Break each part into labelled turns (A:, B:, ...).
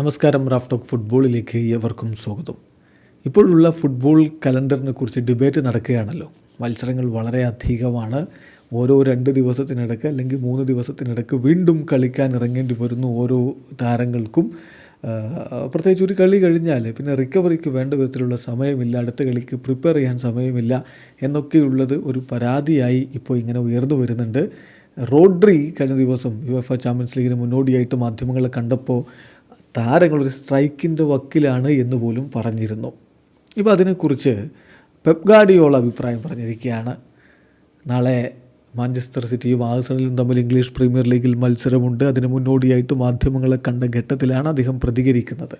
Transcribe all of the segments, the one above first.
A: നമസ്കാരം Raf talk ഫുട്ബോളിലേക്ക് ഏവർക്കും സ്വാഗതം. ഇപ്പോഴുള്ള ഫുട്ബോൾ കലണ്ടറിനെ കുറിച്ച് ഡിബേറ്റ് നടക്കുകയാണല്ലോ. മത്സരങ്ങൾ വളരെ അധികമാണ്. ഓരോ രണ്ട് ദിവസത്തിനിടയ്ക്ക് അല്ലെങ്കിൽ മൂന്ന് ദിവസത്തിനിടയ്ക്ക് വീണ്ടും കളിക്കാൻ ഇറങ്ങേണ്ടി വരുന്നു ഓരോ താരങ്ങൾക്കും പ്രത്യേകിച്ച് ഒരു കളി കഴിഞ്ഞാൽ പിന്നെ റിക്കവറിക്ക് വേണ്ട വിധത്തിലുള്ള സമയമില്ല അടുത്ത കളിക്ക് പ്രിപ്പയർ ചെയ്യാൻ സമയമില്ല എന്നൊക്കെയുള്ളത് ഒരു പരാതിയായി ഇപ്പോൾ ഇങ്ങനെ ഉയർന്നു വരുന്നുണ്ട്. റോഡ്രി കഴിഞ്ഞ ദിവസം യു എഫ് എ ചാമ്പ്യൻസ് ലീഗിന് മുന്നോടിയായിട്ട് മാധ്യമങ്ങളെ കണ്ടപ്പോൾ താരങ്ങൾ ഒരു സ്ട്രൈക്കിന്റെ വക്കിലാണ് എന്ന് പോലും പറഞ്ഞിരുന്നു. ഇപ്പോൾ അതിനെക്കുറിച്ച് പെപ് ഗാർഡിയോൾ അഭിപ്രായം പറഞ്ഞിരിക്കുകയാണ്. നാളെ മാഞ്ചസ്റ്റർ സിറ്റിയും ആഴ്സണലും തമ്മിൽ ഇംഗ്ലീഷ് പ്രീമിയർ ലീഗിൽ മത്സരമുണ്ട്. അതിന് മുന്നോടിയായിട്ട് മാധ്യമങ്ങളെ കണ്ട ഘട്ടത്തിലാണ് അദ്ദേഹം പ്രതികരിക്കുന്നത്.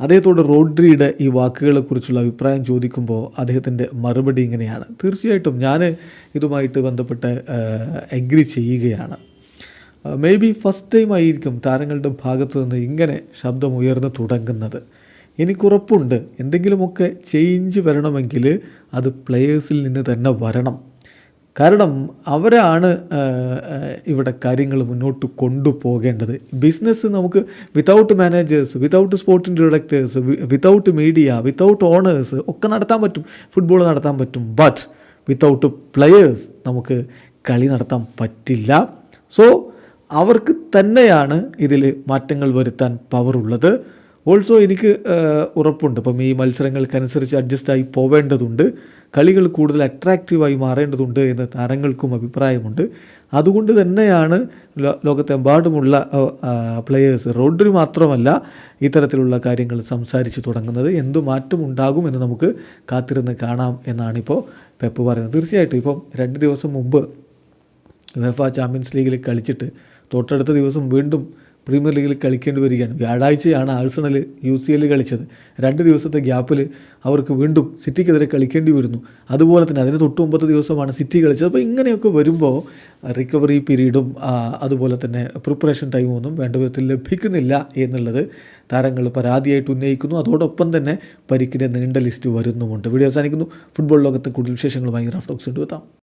A: അദ്ദേഹത്തോട് റോഡ്രിയുടെ ഈ വാക്കുകളെക്കുറിച്ചുള്ള അഭിപ്രായം ചോദിക്കുമ്പോൾ അദ്ദേഹത്തിന്റെ മറുപടി ഇങ്ങനെയാണ്. തീർച്ചയായിട്ടും ഞാൻ ഇതുമായിട്ട് ബന്ധപ്പെട്ട് എഗ്രി ചെയ്യുകയാണ്. മേ ബി ഫസ്റ്റ് ടൈം ആയിരിക്കും താരങ്ങളുടെ ഭാഗത്തു നിന്ന് ഇങ്ങനെ ശബ്ദം ഉയർന്നു തുടങ്ങുന്നത്. എനിക്കുറപ്പുണ്ട് എന്തെങ്കിലുമൊക്കെ ചേഞ്ച് വരണമെങ്കിൽ അത് പ്ലെയേഴ്സിൽ നിന്ന് തന്നെ വരണം. കാരണം അവരാണ് ഇവിടെ കാര്യങ്ങൾ മുന്നോട്ട് കൊണ്ടുപോകേണ്ടത്. ബിസിനസ് നമുക്ക് without managers without sporting directors without media without owners ഒക്കെ നടത്താൻ പറ്റും. ഫുട്ബോൾ നടത്താൻ പറ്റും. ബട്ട് വിതൗട്ട് പ്ലെയേഴ്സ് നമുക്ക് കളി നടത്താൻ പറ്റില്ല. സോ അവർക്ക് തന്നെയാണ് ഇതിൽ മാറ്റങ്ങൾ വരുത്താൻ പവർ ഉള്ളത്. ഓൾസോ എനിക്ക് ഉറപ്പുണ്ട്. ഇപ്പം ഈ മത്സരങ്ങൾക്കനുസരിച്ച് അഡ്ജസ്റ്റായി പോവേണ്ടതുണ്ട്. കളികൾ കൂടുതൽ അട്രാക്റ്റീവായി മാറേണ്ടതുണ്ട് എന്ന് താരങ്ങൾക്കും അഭിപ്രായമുണ്ട്. അതുകൊണ്ട് തന്നെയാണ് ലോകത്തെമ്പാടുമുള്ള പ്ലെയേഴ്സ് റോഡ്രി മാത്രമല്ല ഇത്തരത്തിലുള്ള കാര്യങ്ങൾ സംസാരിച്ച് തുടങ്ങുന്നത്. എന്ത് മാറ്റമുണ്ടാകും എന്ന് നമുക്ക് കാത്തിരുന്ന് കാണാം എന്നാണിപ്പോൾ പെപ്പ് പറയുന്നത്. തീർച്ചയായിട്ടും ഇപ്പം രണ്ട് ദിവസം മുമ്പ് വെഫ ചാമ്പ്യൻസ് ലീഗിൽ കളിച്ചിട്ട് തൊട്ടടുത്ത ദിവസം വീണ്ടും പ്രീമിയർ ലീഗിൽ കളിക്കേണ്ടി വരികയാണ്. വ്യാഴാഴ്ചയാണ് ആഴ്സണൽ യു സി എല്ലിൽ കളിച്ചത്. രണ്ട് ദിവസത്തെ ഗ്യാപ്പിൽ അവർക്ക് വീണ്ടും സിറ്റിക്കെതിരെ കളിക്കേണ്ടി വരുന്നു. അതുപോലെ തന്നെ അതിന് തൊട്ട് ഒമ്പത് ദിവസമാണ് സിറ്റി കളിച്ചത്. അപ്പോൾ ഇങ്ങനെയൊക്കെ വരുമ്പോൾ റിക്കവറി പീരീഡും അതുപോലെ തന്നെ പ്രിപ്പറേഷൻ ടൈമും ഒന്നും വേണ്ട വിധത്തിൽ ലഭിക്കുന്നില്ല എന്നുള്ളത് താരങ്ങൾ പരാതിയായിട്ട് ഉന്നയിക്കുന്നു. അതോടൊപ്പം തന്നെ പരിക്കിന്റെ നീണ്ട ലിസ്റ്റ് വരുന്നുമുണ്ട്. വീഡിയോ അവസാനിക്കുന്നു. ഫുട്ബോൾ ലോകത്തെ കൂടുതൽ വിശേഷങ്ങളുമായി റാഫ്റ്റോക്സ് കൊണ്ടുവെത്താം